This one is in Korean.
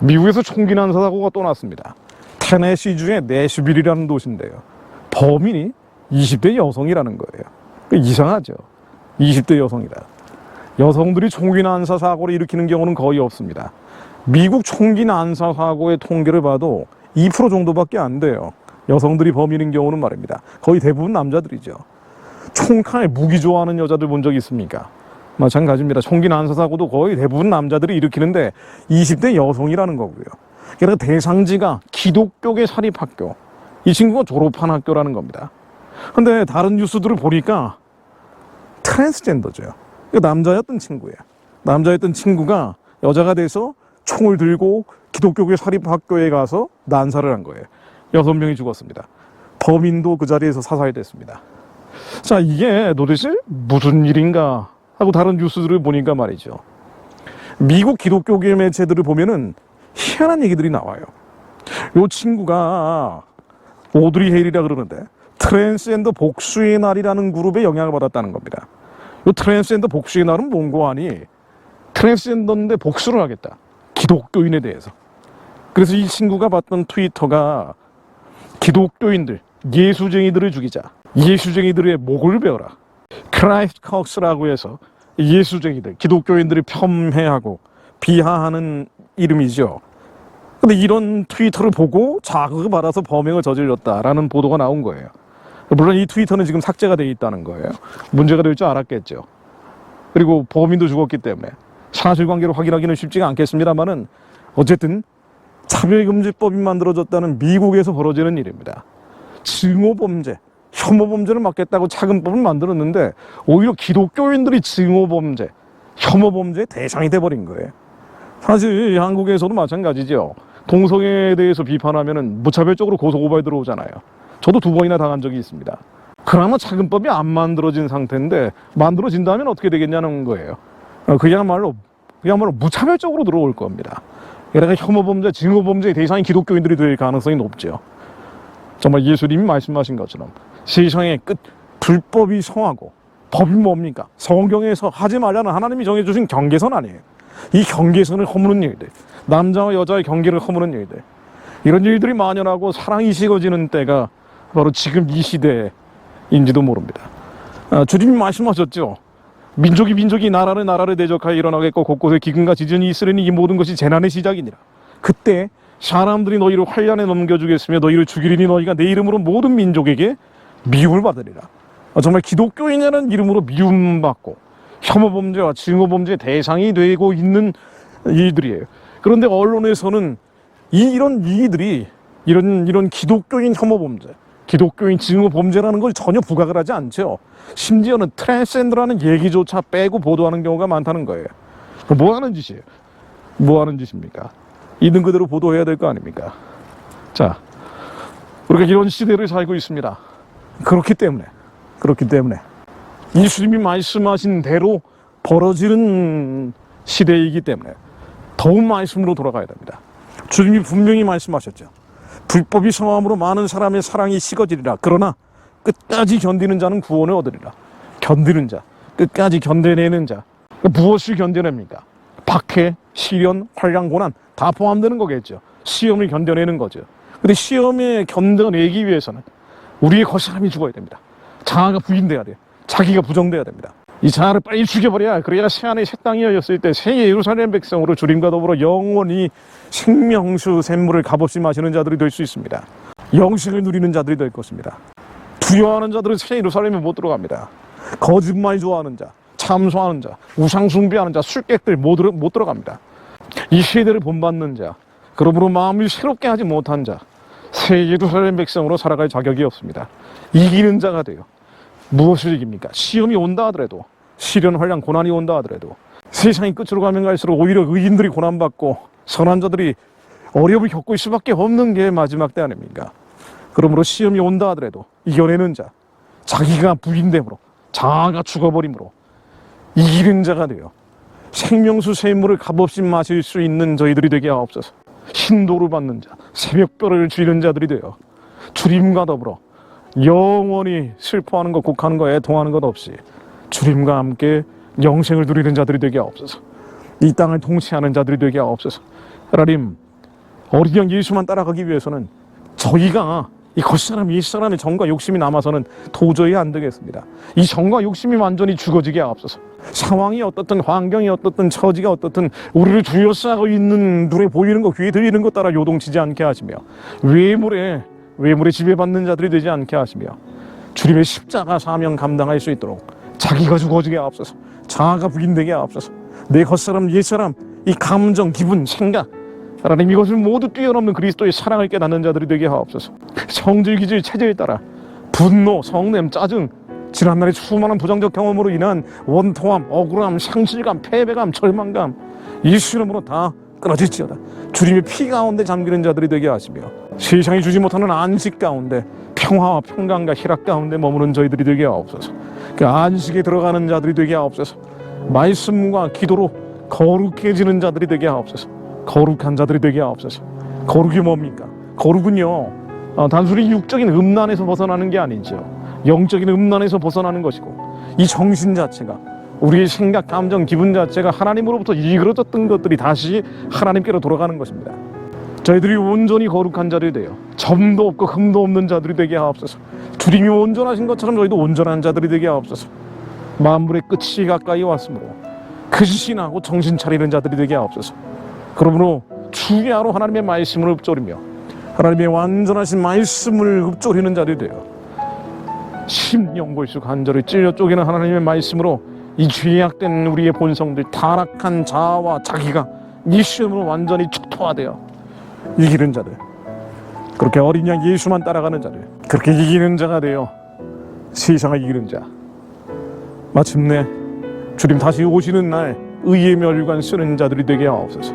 미국에서 총기 난사 사고가 또 났습니다. 테네시 주의 내슈빌이라는 도시인데요. 범인이 20대 여성이라는 거예요. 그 이상하죠. 20대 여성이다. 여성들이 총기 난사 사고를 일으키는 경우는 거의 없습니다. 미국 총기 난사 사고의 통계를 봐도 2% 정도밖에 안 돼요. 여성들이 범인인 경우는 말입니다. 거의 대부분 남자들이죠. 총칼 무기 좋아하는 여자들 본 적 있습니까? 마찬가지입니다. 총기 난사 사고도 거의 대부분 남자들이 일으키는데 20대 여성이라는 거고요. 게다가 대상지가 기독교계 사립학교. 이 친구가 졸업한 학교라는 겁니다. 근데 다른 뉴스들을 보니까 트랜스젠더죠. 그 남자였던 친구예요. 남자였던 친구가 여자가 돼서 총을 들고 기독교계 사립학교에 가서 난사를 한 거예요. 여섯 명이 죽었습니다. 범인도 그 자리에서 사살됐습니다. 자, 이게 도대체 무슨 일인가 하고 다른 뉴스들을 보니까 말이죠. 미국 기독교계 매체들을 보면은 희한한 얘기들이 나와요. 요 친구가 오드리 헤일이라 그러는데 트랜스젠더 복수의 날이라는 그룹에 영향을 받았다는 겁니다. 요 트랜스젠더 복수의 날은 뭔고 하니 트랜스젠더인데 복수를 하겠다. 기독교인에 대해서. 그래서 이 친구가 봤던 트위터가 기독교인들, 예수쟁이들을 죽이자. 예수쟁이들의 목을 베어라. 크라이스트 컥스라고 해서 예수쟁이들, 기독교인들을 폄훼하고 비하하는 이름이죠. 근데 이런 트위터를 보고 자극을 받아서 범행을 저질렀다라는 보도가 나온 거예요. 물론 이 트위터는 지금 삭제가 돼 있다는 거예요. 문제가 될 줄 알았겠죠. 그리고 범인도 죽었기 때문에 사실관계를 확인하기는 쉽지가 않겠습니다만은 어쨌든 차별금지법이 만들어졌다는 미국에서 벌어지는 일입니다. 증오범죄, 혐오범죄를 막겠다고 차근법을 만들었는데 오히려 기독교인들이 증오범죄, 혐오범죄의 대상이 돼버린 거예요. 사실 한국에서도 마찬가지죠. 동성애에 대해서 비판하면 은 무차별적으로 고소고발 들어오잖아요. 저도 두 번이나 당한 적이 있습니다. 그나마 차근법이 안 만들어진 상태인데 만들어진다면 어떻게 되겠냐는 거예요. 어, 그야말로 그야말로 무차별적으로 들어올 겁니다. 게다가 혐오범죄, 증오범죄의 대상이 기독교인들이 될 가능성이 높죠. 정말 예수님이 말씀하신 것처럼 세상의 끝 불법이 성하고 법이 뭡니까? 성경에서 하지 말라는 하나님이 정해주신 경계선 아니에요. 이 경계선을 허무는 일들, 남자와 여자의 경계를 허무는 일들, 이런 일들이 만연하고 사랑이 식어지는 때가 바로 지금 이 시대인지도 모릅니다. 아, 주님이 말씀하셨죠. 민족이 민족이 나라를 나라를 대적하여 일어나겠고 곳곳에 기근과 지진이 있으려니 이 모든 것이 재난의 시작이니라. 그때 사람들이 너희를 환란에 넘겨주겠으며 너희를 죽이리니 너희가 내 이름으로 모든 민족에게 미움을 받으리라. 아, 정말 기독교인이라는 이름으로 미움받고 혐오범죄와 증오범죄의 대상이 되고 있는 일들이에요. 그런데 언론에서는 이, 이런 이들이 이런 이런 기독교인 혐오범죄, 기독교인 증오범죄라는 걸 전혀 부각을 하지 않죠. 심지어는 트랜스젠더라는 얘기조차 빼고 보도하는 경우가 많다는 거예요. 뭐 하는 짓이에요? 뭐 하는 짓입니까? 있는 그대로 보도해야 될 거 아닙니까? 자, 우리가 이런 시대를 살고 있습니다. 그렇기 때문에, 그렇기 때문에 예수님이 말씀하신 대로 벌어지는 시대이기 때문에 더욱 말씀으로 돌아가야 됩니다. 주님이 분명히 말씀하셨죠. 불법이 성함으로 많은 사람의 사랑이 식어지리라. 그러나 끝까지 견디는 자는 구원을 얻으리라. 견디는 자, 끝까지 견뎌내는 자. 무엇을 견뎌냅니까? 박해, 시련, 환란, 고난 다 포함되는 거겠죠. 시험을 견뎌내는 거죠. 근데 시험에 견뎌내기 위해서는 우리의 겉사람이 죽어야 됩니다. 자아가 부인돼야 돼요. 자기가 부정돼야 됩니다. 이 자아를 빨리 죽여버려야 그래야 새하늘 새 땅이 열렸을 때 새 예루살렘 백성으로 주님과 더불어 영원히 생명수 샘물을 값없이 마시는 자들이 될 수 있습니다. 영생을 누리는 자들이 될 것입니다. 두려워하는 자들은 새 예루살렘에 못 들어갑니다. 거짓말 좋아하는 자, 참소하는 자, 우상 숭배하는 자, 술객들 못, 못 들어갑니다. 이 세대를 본받는 자, 그러므로 마음을 새롭게 하지 못한 자, 새 예루살렘 백성으로 살아갈 자격이 없습니다. 이기는 자가 돼요. 무엇을 이깁니까? 시험이 온다 하더라도, 시련, 환란, 고난이 온다 하더라도, 세상이 끝으로 가면 갈수록 오히려 의인들이 고난받고, 선한 자들이 어려움을 겪고 있을 수밖에 없는 게 마지막 때 아닙니까? 그러므로 시험이 온다 하더라도, 이겨내는 자, 자기가 부인됨으로, 자아가 죽어버림으로, 이기는 자가 되어 생명수 샘물을 값없이 마실 수 있는 저희들이 되게 하옵소서. 신도를 받는 자, 새벽별을 쥐는 자들이 되어 주님과 더불어 영원히 슬퍼하는 것, 곡하는 것, 애통하는 것 없이 주님과 함께 영생을 누리는 자들이 되게 하옵소서. 이 땅을 통치하는 자들이 되게 하옵소서. 하나님, 양 예수만 따라가기 위해서는 저희가 이 겉사람 옛사람의 정과 욕심이 남아서는 도저히 안 되겠습니다. 이 정과 욕심이 완전히 죽어지게 하옵소서. 상황이 어떻든 환경이 어떻든 처지가 어떻든 우리를 둘러싸고 있는 눈에 보이는 것 귀에 들리는 것 따라 요동치지 않게 하시며 외물에 외물에 지배받는 자들이 되지 않게 하시며 주님의 십자가 사명 감당할 수 있도록 자기가 죽어지게 하옵소서. 자아가 부인되게 하옵소서. 내 겉사람 옛사람 이 감정 기분 생각 하나님 이것을 모두 뛰어넘는 그리스도의 사랑을 깨닫는 자들이 되게 하옵소서. 성질 기질 체질에 따라 분노, 성냄, 짜증 지난날의 수많은 부정적 경험으로 인한 원통함, 억울함, 상실감, 패배감, 절망감 예수 이름으로 다 끊어질지어다. 주님의 피 가운데 잠기는 자들이 되게 하시며 세상이 주지 못하는 안식 가운데 평화와 평강과 희락 가운데 머무는 저희들이 되게 하옵소서. 그 안식에 들어가는 자들이 되게 하옵소서. 말씀과 기도로 거룩해지는 자들이 되게 하옵소서. 거룩한 자들이 되게 하옵소서. 거룩이 뭡니까? 거룩은요, 어, 단순히 육적인 음란에서 벗어나는 게 아니죠. 영적인 음란에서 벗어나는 것이고, 이 정신 자체가 우리의 생각, 감정, 기분 자체가 하나님으로부터 이끌어졌던 것들이 다시 하나님께로 돌아가는 것입니다. 저희들이 온전히 거룩한 자들이 되어 점도 없고 흠도 없는 자들이 되게 하옵소서. 주님이 온전하신 것처럼 저희도 온전한 자들이 되게 하옵소서. 만물의 끝이 가까이 왔으므로 근신하고 정신 차리는 자들이 되게 하옵소서. 그러므로 주야로 하나님의 말씀을 읊조리며 하나님의 완전하신 말씀을 읊조리는 자들이 되어 심령 골수 간절히 찔려 쪼개는 하나님의 말씀으로 이 죄악된 우리의 본성들 타락한 자아와 자기가 예수님으로 완전히 초토화되어 이기는 자들 그렇게 어린 양 예수만 따라가는 자들 그렇게 이기는 자가 되어 세상을 이기는 자. 마침내 주님 다시 오시는 날 의의 멸관 쓰는 자들이 되게 하옵소서